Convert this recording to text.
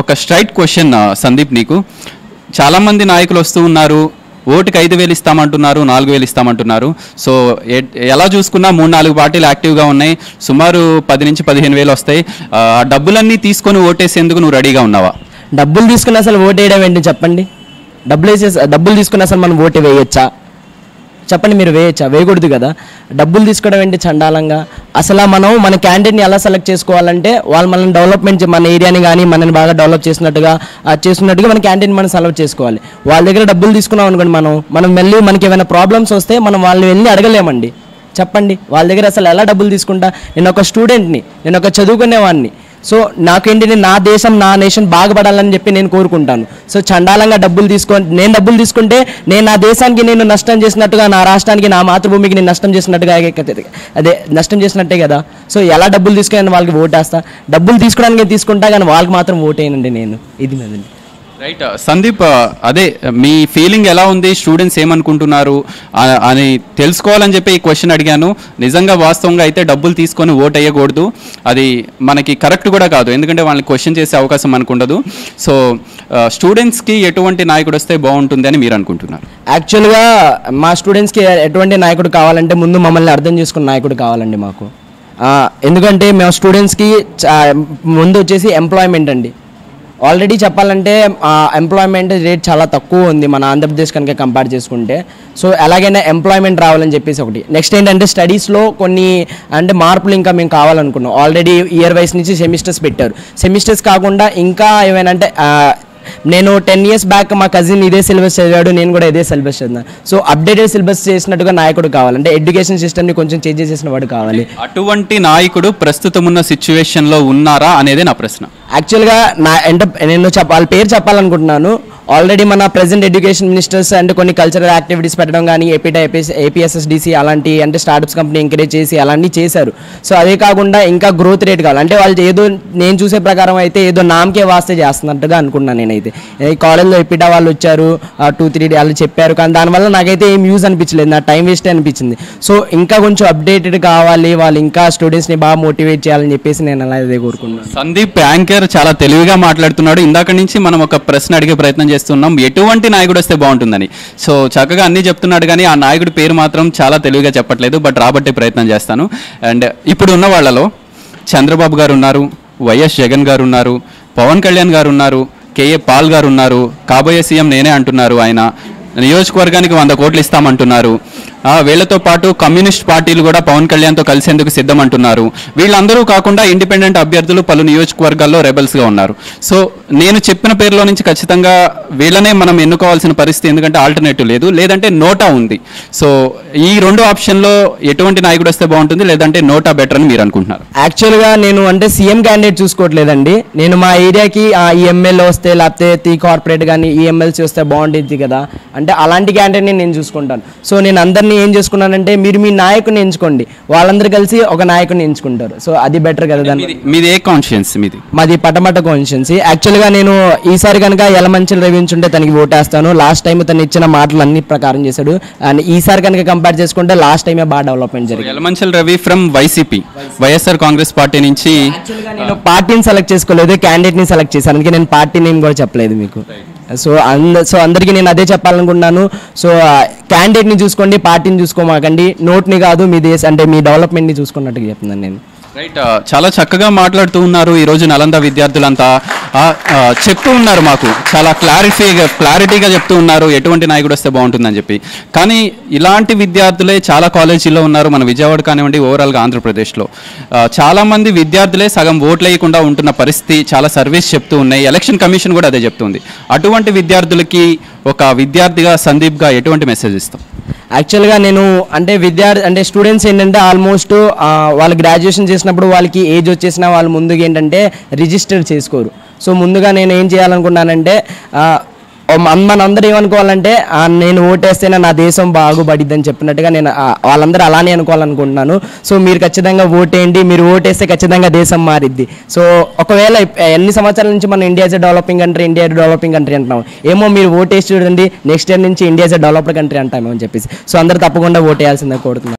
ఒక straight question Sandeep నీకు. చాలామంది నాయకులు వస్తూ ఉన్నారు ఓటుకి ఐదు వేలు ఇస్తామంటున్నారు నాలుగు వేలు ఇస్తామంటున్నారు. సో ఎలా చూసుకున్నా మూడు నాలుగు పార్టీలు యాక్టివ్గా ఉన్నాయి. సుమారు పది నుంచి పదిహేను వేలు వస్తాయి. ఆ డబ్బులన్నీ తీసుకొని ఓటేసేందుకు నువ్వు రెడీగా ఉన్నావా? డబ్బులు తీసుకుని అసలు ఓటు వేయడం ఏంటి చెప్పండి? డబ్బులు వేసే డబ్బులు తీసుకుని అసలు మనం ఓటు వేయొచ్చా? చెప్పండి మీరు వేయచ్చా? వేయకూడదు కదా. డబ్బులు తీసుకోవడం ఏంటి చండాలంగా? అసలు మనం మన క్యాండిడేట్ని ఎలా సెలెక్ట్ చేసుకోవాలంటే వాళ్ళు మనల్ని డెవలప్మెంట్ మన ఏరియాని కానీ మనని బాగా డెవలప్ చేసినట్టుగా చేస్తున్నట్టుగా మన క్యాండిడేట్ మనం సెలెక్ట్ చేసుకోవాలి. వాళ్ళ దగ్గర డబ్బులు తీసుకున్నాం అనుకోండి మనం మనం వెళ్ళి మనకి ఏమైనా ప్రాబ్లమ్స్ వస్తే మనం వాళ్ళని వెళ్ళి అడగలేమండి. చెప్పండి వాళ్ళ దగ్గర అసలు ఎలా డబ్బులు తీసుకుంటా? నేను ఒక స్టూడెంట్ని నేను ఒక చదువుకునేవాడిని సో నాకేంటి నేను నా దేశం నా నేషన్ బాగుపడాలని చెప్పి నేను కోరుకుంటాను. సో చండాలంగా డబ్బులు తీసుకో నేను డబ్బులు తీసుకుంటే నేను నా దేశానికి నేను నష్టం చేసినట్టుగా నా రాష్ట్రానికి నా మాతృభూమికి నేను నష్టం చేసినట్టుగా అదే నష్టం చేసినట్టే కదా. సో ఎలా డబ్బులు తీసుకుని వాళ్ళకి ఓటేస్తా? డబ్బులు తీసుకోవడానికి తీసుకుంటా కానీ వాళ్ళకి మాత్రం ఓటేయనండి నేను. ఇది రైట్ సందీప్ ఆ, అదే మీ ఫీలింగ్ ఎలా ఉంది? స్టూడెంట్స్ ఏమనుకుంటున్నారు? అని తెలుసుకోవాలని చెప్పి ఈ క్వశ్చన్ అడిగాను. నిజంగా వాస్తవంగా అయితే డబ్బులు తీసుకొని ఓట్ అయ్యకూడదు. అది మనకి కరెక్ట్ కూడా కాదు. ఎందుకంటే వాళ్ళని క్వశ్చన్ చేసే అవకాశం మనకు ఉండదు సో స్టూడెంట్స్కి ఎటువంటి నాయకుడు వస్తే బాగుంటుంది అని మీరు అనుకుంటున్నారు? యాక్చువల్గా మా స్టూడెంట్స్కి ఎటువంటి నాయకుడు కావాలంటే ముందు మమ్మల్ని అర్థం చేసుకున్న నాయకుడు కావాలండి మాకు. ఆ, ఎందుకంటే మేము స్టూడెంట్స్కి చా- ముందు వచ్చేసి ఎంప్లాయ్మెంట్ అండి. ఆల్రెడీ చెప్పాలంటే ఎంప్లాయ్మెంట్ రేట్ చాలా తక్కువ ఉంది మన ఆంధ్రప్రదేశ్ కనుక కంపేర్ చేసుకుంటే. సో ఎలాగైనా ఎంప్లాయ్మెంట్ రావాలని చెప్పేసి ఒకటి. నెక్స్ట్ ఏంటంటే స్టడీస్లో కొన్ని అంటే మార్పులు ఇంకా మేము కావాలనుకున్నాం. ఆల్రెడీ ఇయర్ వైస్ నుంచి సెమిస్టర్స్ పెట్టారు. సెమిస్టర్స్ కాకుండా ఇంకా ఏమైనా అంటే నేను టెన్ ఇయర్స్ బ్యాక్ మా కజిన్ ఇదే సిలబస్ చదివాడు నేను కూడా ఇదే సిలబస్ చదివాను. సో అప్డేటెడ్ సిలబస్ చేసినట్టుగా నాయకుడు కావాలి. అంటే ఎడ్యుకేషన్ సిస్టమ్ని కొంచెం చేంజ్ చేసిన వాడు కావాలి. అటువంటి నాయకుడు ప్రస్తుతం ఉన్న సిచ్యువేషన్లో ఉన్నారా అనేది నా ప్రశ్న. యాక్చువల్గా నా అంటే నేను చెప్ప వాళ్ళ పేరు చెప్పాలనుకుంటున్నాను. ఆల్రెడీ మన ప్రెసెంట్ ఎడ్యుకేషన్ మినిస్టర్స్ అండ్ కొన్ని కల్చరల్ యాక్టివిటీస్ పెట్టడం కానీ ఏపీటా ఏపీఎస్ ఏపీఎస్ఎస్డిసి అలాంటి అంటే స్టార్టప్స్ కంపెనీ ఎంకరేజ్ చేసి అలాంటివి చేశారు. సో అదే కాకుండా ఇంకా గ్రోత్ రేట్ కావాలి. అంటే వాళ్ళు ఏదో నేను చూసే ప్రకారం అయితే ఏదో నామకే వాస్తే చేస్తున్నట్టుగా అనుకున్నాను నేనైతే. కాలేజ్లో ఏపీటా వాళ్ళు వచ్చారు టూ త్రీ వాళ్ళు చెప్పారు. కానీ దానివల్ల నాకైతే ఏం యూజ్ అనిపించలేదు. నా టైం వేస్ట్ అనిపించింది. సో ఇంకా కొంచెం అప్డేటెడ్ కావాలి. వాళ్ళు ఇంకా స్టూడెంట్స్ని బాగా మోటివేట్ చేయాలని చెప్పేసి నేను అలా అదే కోరుకున్నాను సందీప్ యాంకర్ చాలా తెలివిగా మాట్లాడుతున్నాడు. ఇందాక నుంచి మనం ఒక ప్రశ్న అడిగే ప్రయత్నం చేస్తున్నాం. ఎటువంటి నాయకుడు వస్తే బాగుంటుందని. సో చక్కగా అన్ని చెప్తున్నాడు కానీ ఆ నాయకుడి పేరు మాత్రం చాలా తెలివిగా చెప్పట్లేదు. బట్ రాబట్టే ప్రయత్నం చేస్తాను. అండ్ ఇప్పుడు ఉన్న వాళ్ళలో చంద్రబాబు గారు ఉన్నారు వైఎస్ జగన్ గారు ఉన్నారు పవన్ కళ్యాణ్ గారు ఉన్నారు కేఏ పాల్ గారు ఉన్నారు కాబోయే సీఎం నేనే అంటున్నారు ఆయన. నియోజకవర్గానికి వంద కోట్లు ఇస్తామంటున్నారు. వీళ్ళతో పాటు కమ్యూనిస్ట్ పార్టీలు కూడా పవన్ కళ్యాణ్తో కలిసేందుకు సిద్ధం అంటున్నారు వీళ్ళందరూ కాకుండా ఇండిపెండెంట్ అభ్యర్థులు పలు నియోజకవర్గాల్లో రెబల్స్గా ఉన్నారు. సో నేను చెప్పిన పేరులో నుంచి ఖచ్చితంగా వీళ్ళనే మనం ఎన్నుకోవాల్సిన పరిస్థితి ఎందుకంటే ఆల్టర్నేటివ్ లేదు. లేదంటే నోటా ఉంది. సో ఈ రెండు ఆప్షన్లో ఎటువంటి నాయకుడు వస్తే బాగుంటుంది? లేదంటే నోటా బెటర్ అని మీరు అనుకుంటున్నారు? యాక్చువల్గా నేను అంటే సీఎం క్యాండిడేట్ చూసుకోవట్లేదండి. నేను మా ఏరియాకి ఆ, ఈ ఎమ్మెల్యే వస్తే లేకపోతే టీ కార్పొరేట్ కానీ ఈ ఎమ్మెల్సీ వస్తే బాగుంటుంది కదా. అంటే అలాంటి క్యాండిడేట్ నేను చూసుకుంటాను. సో నేను అందరినీ ఏం చేసుకున్నానంటే మీరు మీ నాయకుని ఎంచుకోండి. వాళ్ళందరూ కలిసి ఒక నాయకుని ఎంచుకుంటారు. సో అది బెటర్ కదా మీది ఏ కాన్షియన్స్ మీది? మాది పటమట కాన్స్టిట్యున్సీ యాక్చువల్గా నేను ఈసారి కనుక ఎలమంచిలు రవించుంటే తనకి ఓటేస్తాను. లాస్ట్ టైం తను ఇచ్చిన మాటలు అన్ని ప్రకారం చేశాడు. అండ్ ఈసారి కనుక కంపేర్ చేసుకుంటే లాస్ట్ టైమే బాగా డెవలప్మెంట్ జరిగింది. Yalamanchal Ravi from YCP YSR Congress party నుంచి నేను పార్టీని సెలెక్ట్ చేసుకోలేదు క్యాండిడేట్ని సెలెక్ట్ చేశాను. అందుకే నేను పార్టీ నేమ్ కూడా చెప్పలేదు మీకు. సో అంద సో అందరికీ నేను అదే చెప్పాలనుకున్నాను సో క్యాండిడేట్ని చూసుకోండి పార్టీని చూసుకోమాకండి. నోట్ని కాదు మీ దేశ అంటే మీ డెవలప్మెంట్ని చూసుకున్నట్టుగా చెప్తున్నాను నేను. రైట్ uh, చాలా చక్కగా మాట్లాడుతూ ఉన్నారు ఈరోజు నలంద విద్యార్థులంతా. చెప్తూ ఉన్నారు మాకు. చాలా క్లారిఫీగా క్లారిటీగా చెప్తూ ఉన్నారు. ఎటువంటి నాయకుడు వస్తే బాగుంటుందని చెప్పి. కానీ ఇలాంటి విద్యార్థులే చాలా కాలేజీల్లో ఉన్నారు. మన విజయవాడ కానివ్వండి ఓవరాల్గా ఆంధ్రప్రదేశ్లో. చాలామంది విద్యార్థులే సగం ఓట్లు వేయకుండా ఉంటున్న పరిస్థితి చాలా సర్వీస్ చెప్తూ ఉన్నాయి. ఎలక్షన్ కమిషన్ కూడా అదే చెప్తుంది అటువంటి విద్యార్థులకి ఒక విద్యార్థిగా సందీప్గా ఎటువంటి మెసేజ్ ఇస్తాం? యాక్చువల్గా నేను అంటే విద్యార్థి అంటే స్టూడెంట్స్ ఏంటంటే ఆల్మోస్ట్ వాళ్ళు గ్రాడ్యుయేషన్ చేసినప్పుడు వాళ్ళకి ఏజ్ వచ్చేసినా వాళ్ళు ముందుగా ఏంటంటే రిజిస్టర్ చేసుకోరు. సో ముందుగా నేను ఏం చేయాలనుకున్నానంటే మనందరూ ఏమనుకోవాలంటే నేను ఓటేస్తేనే నా దేశం బాగుపడిద్దని చెప్పినట్టుగా నేను వాళ్ళందరూ అలానే అనుకోవాలనుకుంటున్నాను. సో మీరు ఖచ్చితంగా ఓటేయండి మీరు ఓటేస్తే ఖచ్చితంగా దేశం మారిద్ది. సో ఒకవేళ ఎన్ని సంవత్సరాల నుంచి మనం India developing country India developing country అంటున్నాం. ఏమో మీరు ఓటేసి చూడండి నెక్స్ట్ ఇయర్ నుంచి ఇండియా డెవలప్డ్ కంట్రీ అంటామేమని అని చెప్పేసి. సో అందరూ తప్పకుండా ఓటేయాల్సిందే కోరుతున్నాను